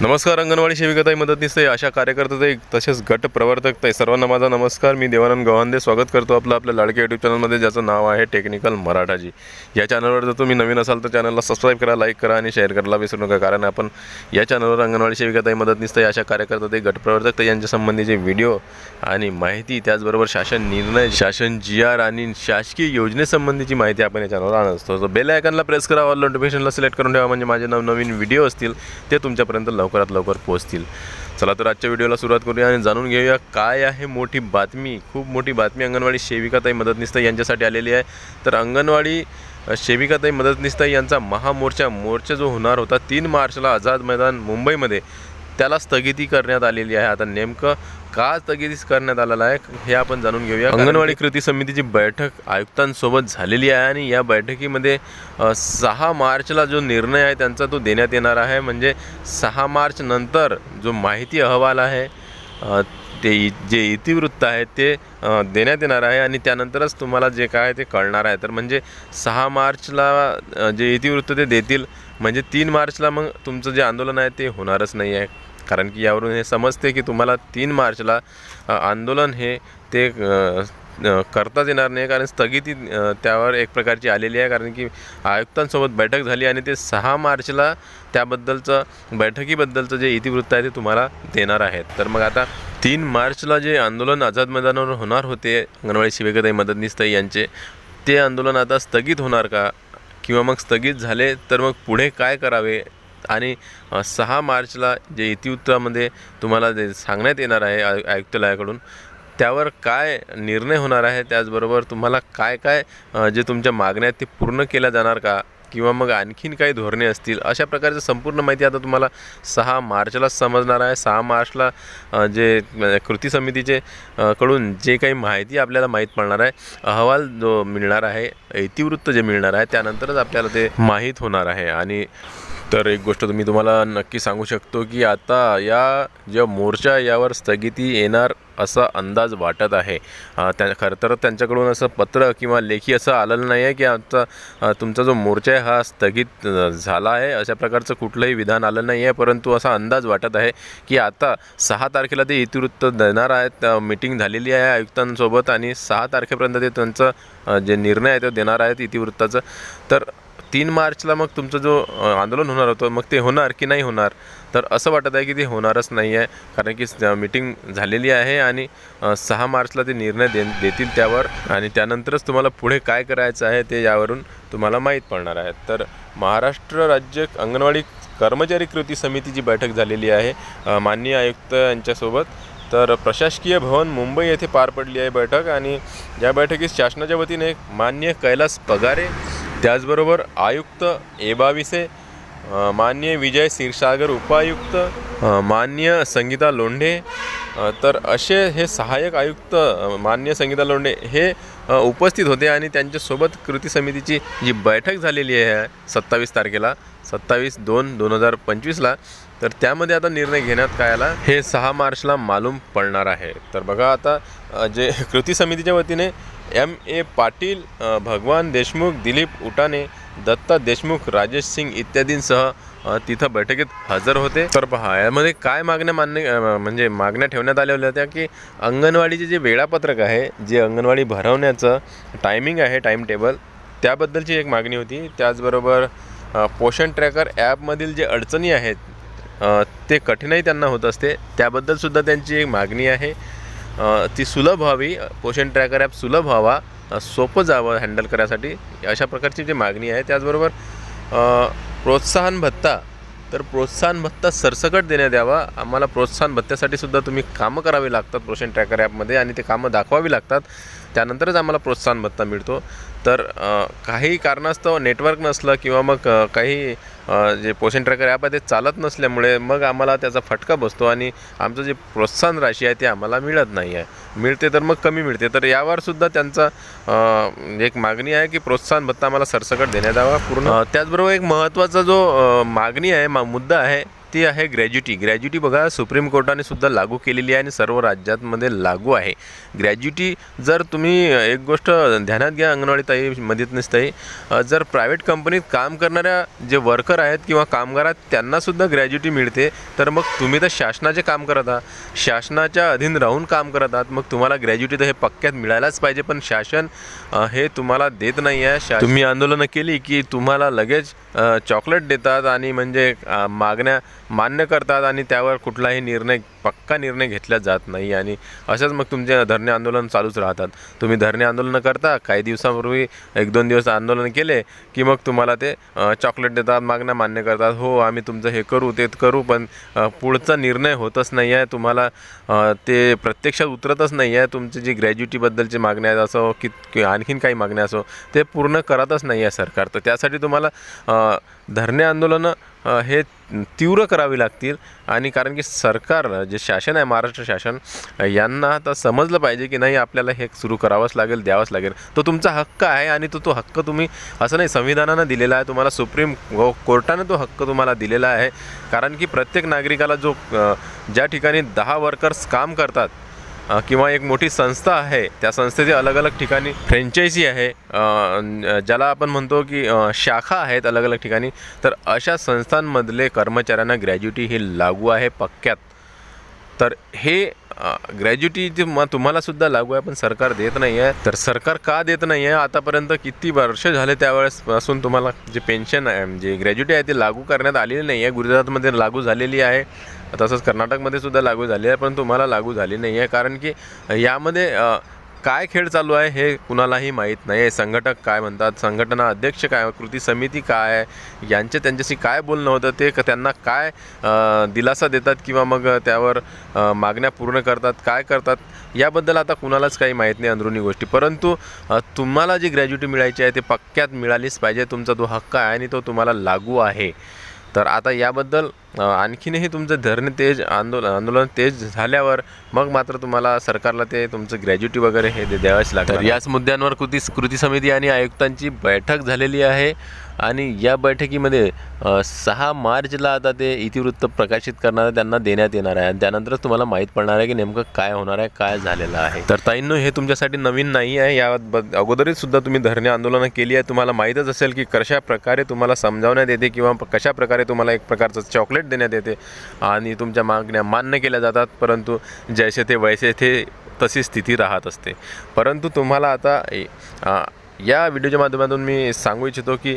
नमस्कार अंगणवाडी सेविकाताई मदतनीस आहे. अशा कार्यकर्ताई तसेच गट प्रवर्तक ताई सर्वांना माझा नमस्कार. मी देवानंद गव्हांदे स्वागत करतो आपलं आपल्या लाडके यूट्यूब चॅनलमध्ये ज्याचं नाव आहे टेक्निकल मराठाजी. या चॅनलवर जर तुम्ही नवीन असाल तर चॅनलला सबस्क्राईब करा लाईक करा आणि शेअर करायला विसरू नका. कारण आपण या चॅनलवर अंगणवाडी सेविकाताई मदतनीस अशा कार्यकर्ते गट प्रवर्तक ताई यांच्या संबंधीचे व्हिडिओ आणि माहिती त्याचबरोबर शासन निर्णय शासन जी आर आणि शासकीय योजनेसंबंधीची माहिती आपण या चॅनलवर आणत असतो. बेल आयकनला प्रेस करा ऑल नोटिफिकेशनला सिलेक्ट करून ठेवा. म्हणजे माझे नवनवीन व्हिडिओ असतील ते तुमच्यापर्यंत लव लवकरात लवकर पोहोचतील. चला तर आजच्या व्हिडिओला सुरुवात करूया आणि जाणून घेऊया काय आहे मोठी बातमी. खूप मोठी बातमी अंगणवाडी सेविकाताई मदतनीस यांच्यासाठी आलेली आहे. तर अंगणवाडी सेविकाताई मदतनीस यांचा महामोर्चा मोर्चा जो होणार होता तीन मार्चला आझाद मैदान मुंबईमध्ये. त्याला स्थगिती करण्यात आलेली आहे. आता नेमकं का स्थगिती करण्यात आलेलं आहे हे आपण जाणून घेऊया. अंगणवाडी कृती समितीची बैठक आयुक्तांसोबत झालेली आहे आणि या बैठकीमध्ये सहा मार्चला जो निर्णय आहे त्यांचा तो देण्यात येणार आहे. म्हणजे सहा मार्च नंतर जो माहिती अहवाल आहे ते जे इतिवृत्त आहे ते देण्यात येणार आहे आणि त्यानंतरच तुम्हाला जे काय ते कळणार आहे. तर म्हणजे सहा मार्चला जे इतिवृत्त ते देतील म्हणजे तीन मार्चला मग तुमचं जे आंदोलन आहे ते होणारच नाही आहे. कारण की यावरून हे समजते की तुम्हाला तीन मार्चला आंदोलन हे ते करताच येणार नाही कारण स्थगिती त्यावर एक प्रकारची आलेली आहे. कारण की आयुक्तांसोबत बैठक झाली आणि ते सहा मार्चला त्याबद्दलचं बैठकीबद्दलचं जे इतिवृत्त आहे ते तुम्हाला देणार आहेत. तर मग आता तीन मार्चला जे आंदोलन आझाद मैदानावर होणार होते अंगणवाडी शिवेकताई मदतनीस ताई यांचे ते आंदोलन आता स्थगित होणार का? किंवा मग स्थगित झाले तर मग पुढे काय करावे? आणि सहा मार्चला जे इतिवृत्तामध्ये तुम्हाला जे सांगण्यात येणार आहे आय आयुक्तालयाकडून त्यावर काय निर्णय होणार आहे त्याचबरोबर तुम्हाला काय काय जे तुमच्या मागण्या आहेत ते पूर्ण केल्या जाणार का? किंवा मग आणखीन काही धोरणे असतील? अशा प्रकारचं संपूर्ण माहिती आता तुम्हाला सहा मार्चलाच समजणार आहे. सहा मार्चला जे कृती समितीचे कडून जे काही माहिती आपल्याला माहीत पडणार आहे अहवाल जो मिळणार आहे इतिवृत्त जे मिळणार आहे त्यानंतरच आपल्याला ते माहीत होणार आहे. आणि तर एक गोष्ट तुम्ही तुम्हाला नक्की सांगू शकतो की आता या ज्या मोर्चा यावर स्थगिती येणार असा अंदाज वाटत आहे. त्या खरं तर त्यांच्याकडून असं पत्र किंवा लेखी असं आलेलं नाही आहे की आमचा तुमचा जो मोर्चा आहे हा स्थगित झाला आहे अशा प्रकारचं कुठलंही विधान आलं नाही आहे परंतु असा अंदाज वाटत आहे की आता सहा तारखेला ते इतिवृत्त देणार आहेत. मीटिंग झालेली आहे आयुक्तांसोबत आणि सहा तारखेपर्यंत ते त्यांचं जे निर्णय आहे ते देणार आहेत इतिवृत्ताचं. तर तीन मार्चला मग तुमचं जो आंदोलन होणार होतं मग ते होणार की नाही होणार? तर असं वाटत आहे की ते होणारच नाही आहे कारण की मीटिंग झालेली आहे आणि सहा मार्चला ते निर्णय दे देतील त्यावर आणि त्यानंतरच तुम्हाला पुढे काय करायचं आहे ते यावरून तुम्हाला माहीत पडणार आहे. तर महाराष्ट्र राज्य अंगणवाडी कर्मचारी कृती समितीची बैठक झालेली आहे माननीय आयुक्त यांच्यासोबत. तर प्रशासकीय भवन मुंबई येथे पार पडली आहे बैठक आणि या बैठकीत शासनाच्या वतीने मान्य कैलास पगारे त्याचबरोबर आयुक्त एबाविसे अ, मान्य विजय क्षीरसागर उपायुक्त मान्य संगीता लोंढे तर असे हे सहाय्यक आयुक्त मान्य संगीता लोंढे हे उपस्थित होते आणि त्यांच्यासोबत कृती समितीची जी बैठक झालेली आहे सत्तावीस तारखेला सत्तावीस दोन दोन हजार पंचवीसला तर त्यामध्ये आता निर्णय घेण्यात काय आला? हे सहा मार्चला मालूम पडणार आहे. तर बघा आता जे कृती समितीच्या वतीने एम ए पाटील भगवान देशमुख दिलीप उटाने दत्ता देशमुख राजेश सिंग इत्यादींसह तिथं बैठकीत हजर होते. तर पहा यामध्ये काय मागण्या मान्य म्हणजे मागण्या ठेवण्यात आल्या होत्या की अंगणवाडीचे जे वेळापत्रक आहे जे अंगणवाडी भरवण्याचं टायमिंग आहे टाईम टेबल त्याबद्दलची एक मागणी होती. त्याचबरोबर पोषण ट्रॅकर ॲपमधील जे अडचणी आहेत ते कठीणाई त्यांना होत असते. त्याबद्दलसुद्धा त्यांची एक मागणी आहे. ती सुलभ व्हावी. पोषण ट्रॅकर ॲप सुलभ व्हावा. सोपं जावं हँडल करायसाठी. अशा प्रकारची जी मागणी आहे त्याचबरोबर प्रोत्साहन भत्ता. तर प्रोत्साहन भत्ता सरसकट देण्यात यावा. आम्हाला प्रोत्साहन भत्त्यासाठी सुद्धा तुम्ही कामं करावी लागतात पोषण ट्रॅकर ॲपमध्ये आणि ते कामं दाखवावी लागतात. त्यानंतरच आम्हाला प्रोत्साहन भत्ता मिळतो. तर काही कारणास्तव नेटवर्क नसलं किंवा मग काही जे पोषण ट्रॅकर ॲप आहे ते चालत नसल्यामुळे मग आम्हाला त्याचा फटका बसतो आणि आमचं जे प्रोत्साहन राशी आहे ते आम्हाला मिळत नाही आहे. मिळते तर मग कमी मिळते. तर यावरसुद्धा त्यांचा एक मागणी आहे की प्रोत्साहन भत्ता आम्हाला सरसकट देण्यात यावा पूर्ण. त्याचबरोबर एक महत्त्वाचा जो मागणी आहे मा मुद्दा आहे ती आहे ग्रॅज्युटी. ग्रॅज्युटी बघा सुप्रीम कोर्टाने सुद्धा लागू केलेली आहे आणि सर्व राज्यांमध्ये लागू आहे. ग्रॅज्युटी जर तुम्ही एक गोष्ट ध्यानात घ्या अंगणवाडी ताई मदतनीस ताई जर प्रायव्हेट कंपनीत काम करणाऱ्या जे वर्कर आहेत किंवा कामगार आहेत त्यांनासुद्धा ग्रॅज्युटी मिळते तर मग तुम्ही तर शासनाचे काम करत आहात. शासनाच्या अधीन राहून काम करत आहात. मग तुम्हाला ग्रॅज्युटी तर हे पक्क्यात मिळायलाच पाहिजे पण शासन हे तुम्हाला देत नाही आहे शा तुम्ही आंदोलनं केली की तुम्हाला लगेच चॉकलेट देतात आणि म्हणजे मागण्या मान्य करतात आणि त्यावर कुठलाही निर्णय पक्का निर्णय घेतला जात नाही. आणि असंच मग तुमचे धरणे आंदोलन चालूच राहतात. तुम्ही धरणे आंदोलनं करता काही दिवसापूर्वी एक दोन दिवस आंदोलन केले की मग तुम्हाला ते चॉकलेट देतात मागण्या मान्य करतात. हो आम्ही तुमचं हे करू ते करू पण पुढचा निर्णय होतच नाही आहे. तुम्हाला ते प्रत्यक्षात उतरतच नाही आहे. तुमची जी ग्रॅज्युटीबद्दलची मागण्या आहेत असो की आणखीन काही मागण्या असो ते पूर्ण करतच नाही आहे सरकार. तर त्यासाठी तुम्हाला धरणे आंदोलनं हे तीव्र करावी लागतील. आणि कारण की सरकार जे शासन आहे महाराष्ट्र शासन यांना आता समजलं पाहिजे की नाही आपल्याला हे सुरू करावंच लागेल द्यावंच लागेल. तो तुमचा हक्क आहे आणि तो तो हक्क तुम्ही असं नाही संविधानानं दिलेला आहे. तुम्हाला सुप्रीम को- कोर्टानं तो हक्क तुम्हाला दिलेला आहे. कारण की प्रत्येक नागरिकाला जो ज्या ठिकाणी दहा वर्कर्स काम करतात किंवा एक मोठी संस्था आहे त्या संस्थेचे अलग अलग ठिकाणी फ्रँचायझी आहे. ज्याला आपण म्हणतो की शाखा आहेत अलग अलग ठिकाणी तर अशा संस्थांमधले कर्मचाऱ्यांना ग्रॅज्युटी ही लागू आहे पक्क्यात. तर हे ग्रॅज्युटी जे म तुम्हालासुद्धा लागू आहे पण सरकार देत नाही आहे तर सरकार का देत नाही आहे आतापर्यंत किती वर्ष झाले त्यावेळेसपासून तुम्हाला जे पेन्शन आहे जे ग्रॅज्युटी आहे ती लागू करण्यात आलेली नाही आहे गुजरातमध्ये लागू झालेली आहे. तसंच कर्नाटकमध्ये सुद्धा लागू झाली आहे पण तुम्हाला लागू झाली नाही आहे. कारण की यामध्ये काय खेळ चालू आहे हे कुणालाही माहीत नाही आहे. संघटक काय म्हणतात संघटना अध्यक्ष काय कृती समिती काय आहे यांचे त्यांच्याशी काय बोलणं होतं ते क- त्यांना काय दिलासा देतात किंवा मग त्यावर मागण्या पूर्ण करतात काय करतात याबद्दल आता कुणालाच काही माहीत नाही अंदरुनी गोष्टी. परंतु तुम्हाला जी ग्रॅज्युटी मिळायची आहे ते पक्क्यात मिळालीच पाहिजे. तुमचा तो हक्क आहे आणि तो तुम्हाला लागू आहे. तर आता याबद्दल आणखीनही तुमचं धरणे तेज आंदोलन आंदोलन तेज झाल्यावर मग मात्र तुम्हाला सरकारला ते तुमचं ग्रॅज्युटी वगैरे हे द्यावंच लागतं याच मुद्द्यांवर कृती कृती समिती आणि आयुक्तांची बैठक झालेली आहे. आणि या बैठकीमध्ये सहा मार्चला आता ते इतिवृत्त प्रकाशित करणार त्यांना देण्यात येणार आहे. आणि त्यानंतरच तुम्हाला माहीत पडणार आहे की नेमकं काय होणार आहे काय झालेलं आहे. तर ताईंनो हे तुमच्यासाठी नवीन नाही आहे. या अगोदरच सुद्धा तुम्ही धरणे आंदोलनं केली आहे. तुम्हाला माहीतच असेल की कशा प्रकारे तुम्हाला समजावण्यात येते किंवा कशा प्रकारे तुम्हाला एक प्रकारचं चॉकलेट देण्यात येते आणि तुमच्या मागण्या मान्य केल्या जातात. परंतु जैसे ते वैसे ते तशी स्थिती राहत असते. परंतु तुम्हाला आता ए- या व्हिडिओच्या माध्यमातून मी सांगू इच्छितो की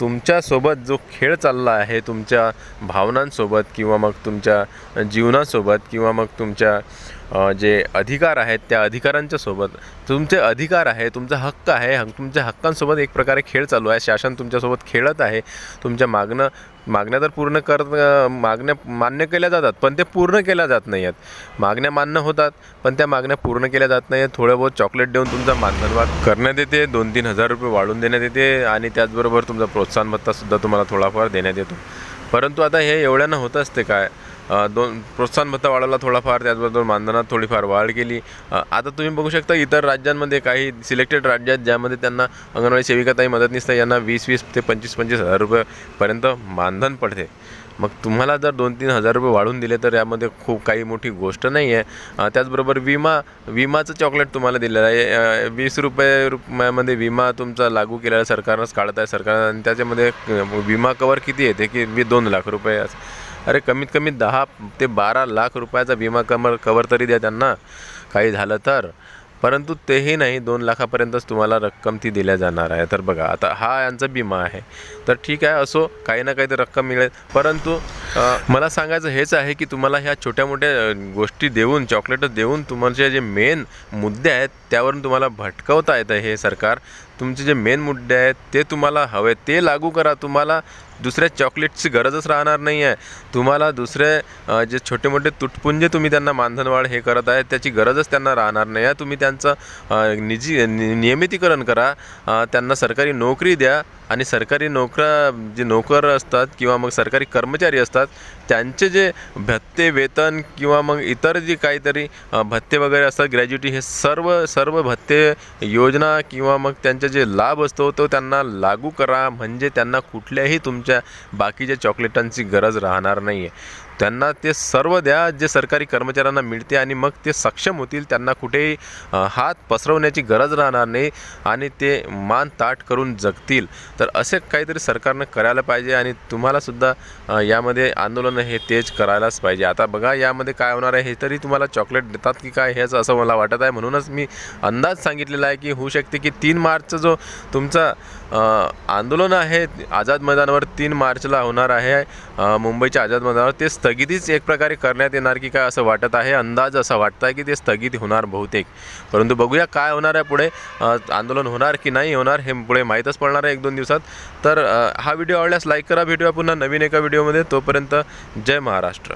तुमच्यासोबत जो खेळ चालला आहे तुमच्या भावनांसोबत किंवा मग तुमच्या जीवनासोबत किंवा मग तुमच्या जे अधिकार आहेत त्या अधिकारांच्या सोबत तुमचे अधिकार आहे तुमचा हक्क आहे हक तुमच्या हक्कांसोबत एक प्रकारे खेळ चालू आहे. शासन तुमच्यासोबत खेळत आहे. तुमच्या मागणं मागण्या तर पूर्ण कर मागण्या मान्य केल्या जातात पण ते पूर्ण केल्या जात नाही आहेत मागण्या मान्य होतात पण त्या मागण्या पूर्ण केल्या जात नाही आहेत थोडं बहुत चॉकलेट देऊन तुमचा मानधनवाद करण्यात येते दोन तीन हजार रुपये वाढवून देण्यात येते आणि त्याचबरोबर तुमचा प्रोत्साहन भत्तासुद्धा तुम्हाला थोडाफार देण्यात येतो. परंतु आता हे एवढ्यानं होत असते काय? दोन प्रोत्साहन भत्ता वाढवला थोडाफार त्याचबरोबर मानधनात थोडीफार वाढ केली. आता तुम्ही बघू शकता इतर राज्यांमध्ये काही सिलेक्टेड राज्यात ज्यामध्ये त्यांना अंगणवाडी सेविकाताई मदतनीस यांना वीस वीस ते पंचवीस पंचवीस हजार रुपयेपर्यंत मानधन पडते. मग तुम्हाला जर दोन तीन हजार रुपये वाढून दिले तर यामध्ये खूप काही मोठी गोष्ट नाही आहे त्याचबरोबर विमा विमाचं चॉकलेट तुम्हाला दिलेलं आहे. वीस रुपये रुपयामध्ये विमा तुमचा लागू केलेला सरकारनंच काढत आहे सरकार आणि त्याच्यामध्ये विमा कवर किती येते की वी दोन लाख रुपये अरे कमीत कमी दहा ते बारा लाख रुपयाचा विमा कमर कवर तरी द्या त्यांना. काही झालं तर. परंतु तेही नाही दोन लाखापर्यंतच तुम्हाला रक्कम ती दिल्या जाणार आहे. तर बघा आता हा यांचा विमा आहे. तर ठीक आहे असो काही ना काही तर रक्कम मिळेल. परंतु मला सांगायचं हेच आहे की तुम्हाला ह्या छोट्या मोठ्या गोष्टी देऊन चॉकलेटं देऊन तुमचे जे मेन मुद्दे आहेत त्यावरून तुम्हाला भटकवता येतं हे सरकार. तुमचे जे मेन मुद्दे आहेत ते तुम्हाला हवे. ते लागू करा. तुम्हाला दुसऱ्या चॉकलेटची गरजच राहणार नाही आहे तुम्हाला दुसरे जे छोटे मोठे तुटपुंजे तुम्ही त्यांना मानधनवाढ हे करत आहे त्याची गरजच त्यांना राहणार नाही. आहे तुम्ही त्यांचं निजी नियमितीकरण करा. त्यांना सरकारी नोकरी द्या. आणि सरकारी नोकरा जे नोकर असतात किंवा मग सरकारी कर्मचारी असतात त्यांचे जे भत्ते वेतन किंवा मग इतर जी काहीतरी भत्ते वगैरे असतात ग्रॅज्युटी हे सर्व सर्व भत्ते योजना किंवा मग त्यांचे जे लाभ असतो तो त्यांना लागू करा. म्हणजे त्यांना कुठल्याही तुमच्या बाकीच्या चॉकलेटांची गरज राहणार नाही आहे त्यांना ते सर्व द्या जे सरकारी कर्मचाऱ्यांना मिळते आणि मग ते सक्षम होतील त्यांना कुठेही हात पसरवण्याची गरज राहणार नाही आणि ते मान ताट करून जगतील. तर असे काहीतरी सरकारनं करायला पाहिजे आणि तुम्हालासुद्धा यामध्ये आंदोलन हे तेज करायलाच पाहिजे. आता बघा यामध्ये काय होणार आहे हे तरी तुम्हाला चॉकलेट देतात की काय हेच असं मला वाटत आहे. म्हणूनच मी अंदाज सांगितलेला आहे की होऊ शकते की तीन मार्चचा जो तुमचा आंदोलन आहे आझाद मैदानावर तीन मार्चला होणार आहे मुंबईच्या आझाद मैदानावर ते स्थगितीच एक प्रकारे करण्यात येणार की काय असं वाटत आहे? अंदाज असा वाटत आहे की ते स्थगित होणार बहुतेक. परंतु बघूया काय होणार आहे पुढे. आंदोलन होणार की नाही होणार हे पुढे माहीतच पडणार आहे एक दोन दिवसात. तर हा व्हिडिओ आवडल्यास लाईक करा. भेटूया पुन्हा नवीन एका व्हिडिओमध्ये. तोपर्यंत जय महाराष्ट्र.